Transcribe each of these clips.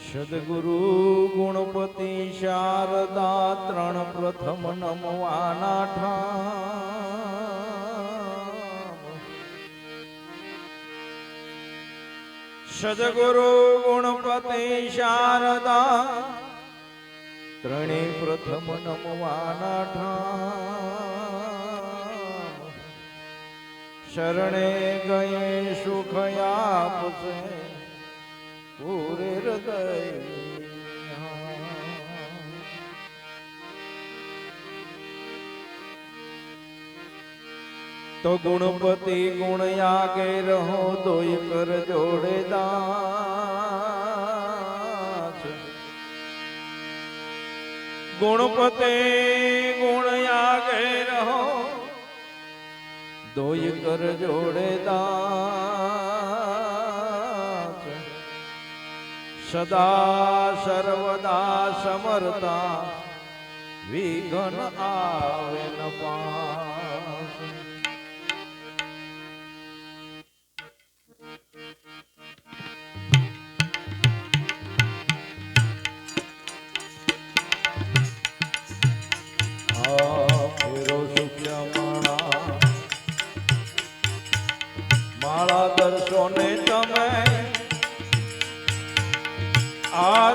સદગુરુ ગુણપતિ શારદા ત્રણ પ્રથમ નમવાના ઠામ. સદગુરુ ગુણપતિ શારદા ત્રણે પ્રથમ નમવાના ઠામ. શરણે ગયે સુખ આપશે. પૂરે હૃદય તો ગુણપતિ ગુણ આગે રહો દોય કર જોડે દાસ ગુણપતિ ગુણ આગે રહો દોય કર જોડે દાસ સદા સર્વદા સમરતા વિઘન આવે ન પાસ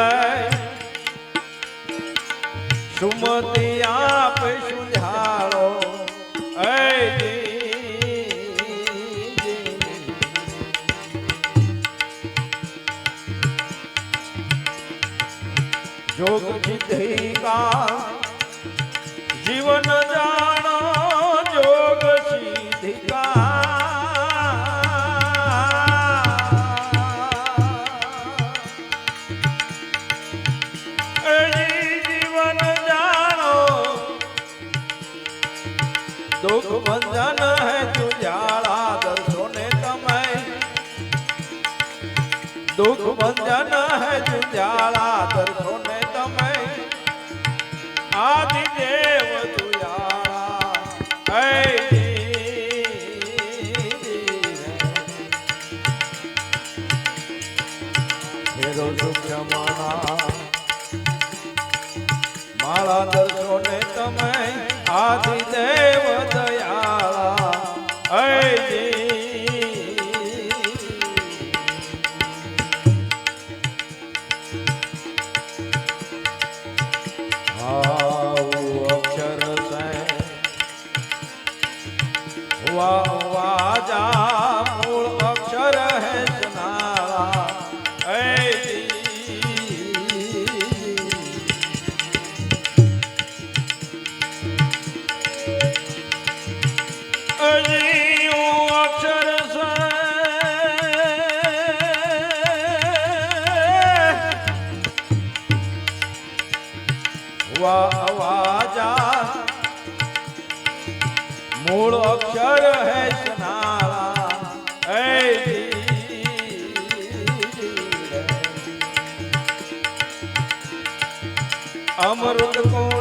લાય સુમતિ બંધન હે તુજાળા દર્શો ને તમે. દુઃખ બંધન હે તુજાળા દર્શો ને તમે. આદિ દેવ તુજાળા હે માળા દર્શો મૂળ અક્ષર હે સ્નાળા એ અમૃત કુંડ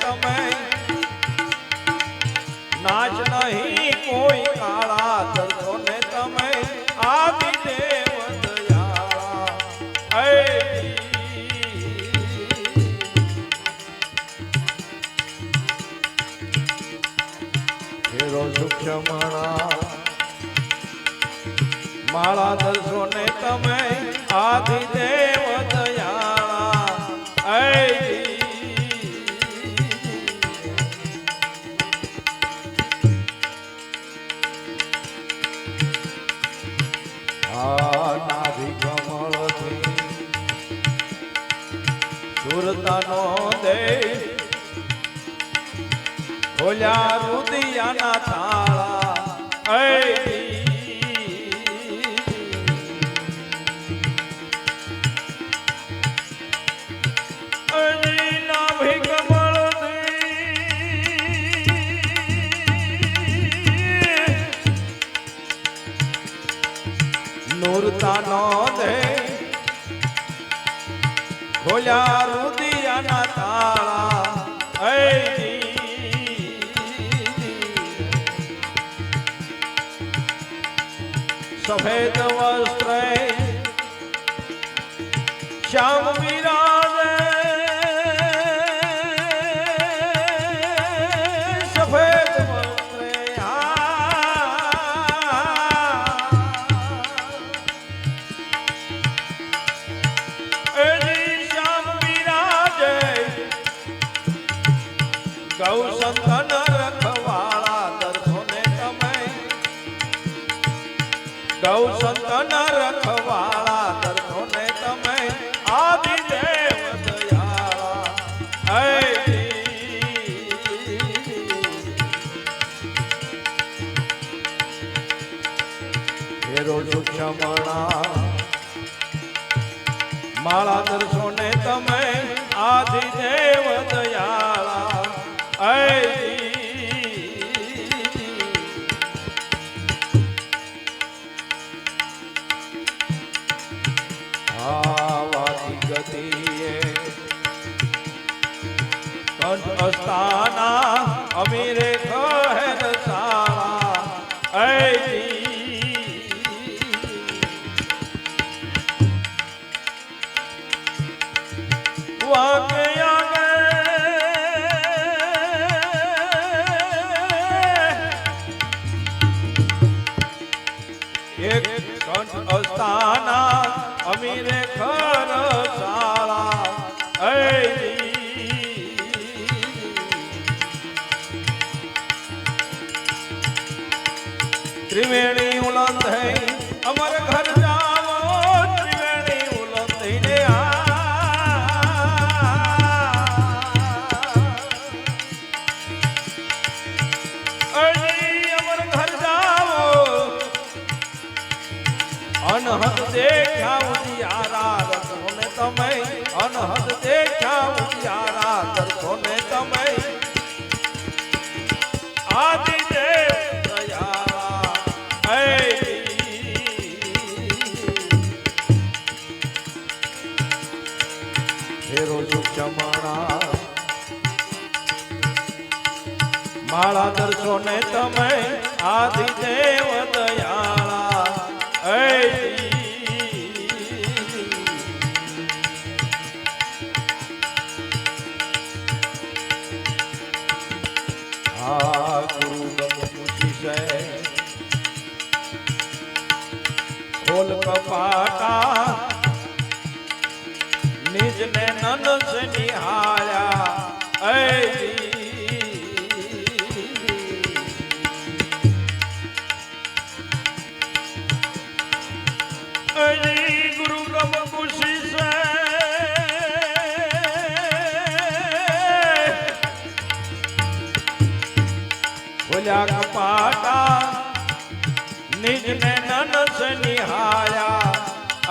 તમે. કોઈ કાળા દર્શો ને તમે. આદિ દેવ દયાળા હે ફેરો સૂક્ષ્મણા માળા. દર્શો ને તમે. આદિ દેવ દયાળા સુરતાનો દેશ ખોલ્યા રુદિયાના સફેદ વસ્ત્રે ગૌ સંતન રખવાળા દર્શો ને તમે આદિ દેવ દયાળા હે ફેરો સૂક્ષ્મણા માળા દર્શો ને તમે આદિ દેવ દયાળા કંઠ અસ્તાના અમીરે કહેર સાળા. એ એક કંઠ અસ્તાના અમીરે ખર ઉજિયારા દર્શો ને તમે અનહદ દેખાવ ઉજિયારા દર્શો ને તમે આદિ દેવ ફેરો સૂક્ષ્મણા માળા દર્શો ને તમે આદિ દેવ દયાળા આ ગુરુ ગમુચી છે ખોલ કપાટા નિજ ને નન છે નિહાળ્યા એ અજી ખોલ્યા કપાટા નિજ મેં નન છે નિહાળ્યા